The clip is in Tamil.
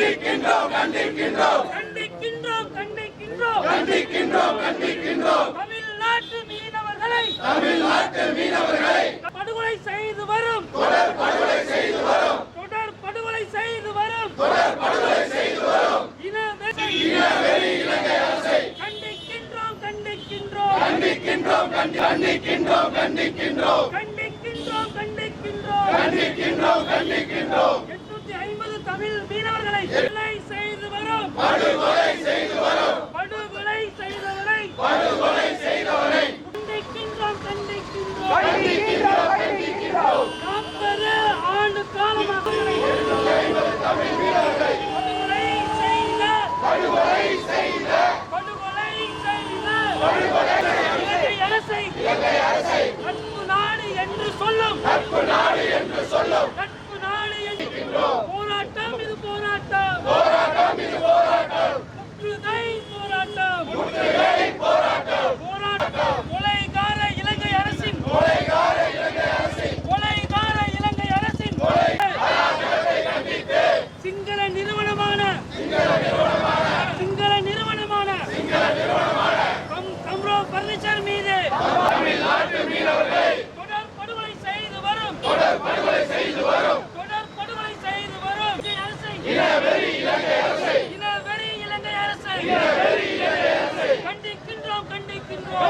கண்டிக்கின்றோம் கண்டிக்கின்றோம். கண்டிக்கின்றோம் கண்டிக்கின்றோம். கண்டிக்கின்றோம் கண்டிக்கின்றோம். தமிழ்நாட்டு மீனவர்களை தமிழ்நாட்டு மீனவர்களை படுகொலை செய்து வரும். தொடர் படுகொலை செய்து வரும். தொடர் படுகொலை செய்து வரும். தொடர் படுகொலை செய்து வரும். இன வெறி இனவெறி இலங்கை அரசை கண்டிக்கின்றோம் கண்டிக்கின்றோம். கண்டிக்கின்றோம் கண்டி- கண்டிக்கின்றோம் கண்டிக்கின்றோம். கண்டிக்கின்றோம் கண்டிக்கின்றோம் கண்டிக்கின்றோம் கண்டிக்கின்றோம் எட்நூத்தி ஐம்பது தமிழ் மீனவர்களை கொலை செய்து வரும். படுகொலை செய்து வரும். படுகொலை செய்தவரை படுகொலை செய்தவரை கண்டிக்கின்றோம் கண்டிக்கின்றோம். கண்டிக்கின்றோம் கண்டிக்கின்றோம். நாற்பது ஆண்டு காலமாக தமிழ் வீரர்களை படுகொலை செய்த. படுகொலை செய்த. படுகொலை செய்த. படுகொலை இலங்கை அரசை இலங்கை அரசை நட்பு நாடு என்று சொல்லும் நட்பு நாடு என்று சொல்லும் நட்பு நாடு என்று போராட்டம் இது போராட்டம் போராட்டம் இது போராட்டம் முற்றுகை போராட்டம் முற்றுகை போராட்டம் போராட்டம் கொலைகார இலங்கை அரசின் கொலைகார இலங்கை அரசை கொலைகார இலங்கை அரசின் கண்டித்து சிங்கள நிறுவனமான சிங்கள நிறுவனமான சிங்கள நிறுவனமான சிங்கள நிறுவனமான கம்- கம்ரோ பர்னிச்சர் மீது தமிழ்நாட்டு மீனவர்களை தொடர் படுகொலை செய்து வரும் தொடர் படுகொலை செய்து வரும் தொடர் படுகொலை செய்து வரும் இலங்கை அரசை இனவெறி இலங்கை அரசை இனவெறி இலங்கை அரசை இனவெறி இலங்கை அரசை கண்டிக்கின்றோம் கண்டிக்கின்றோம்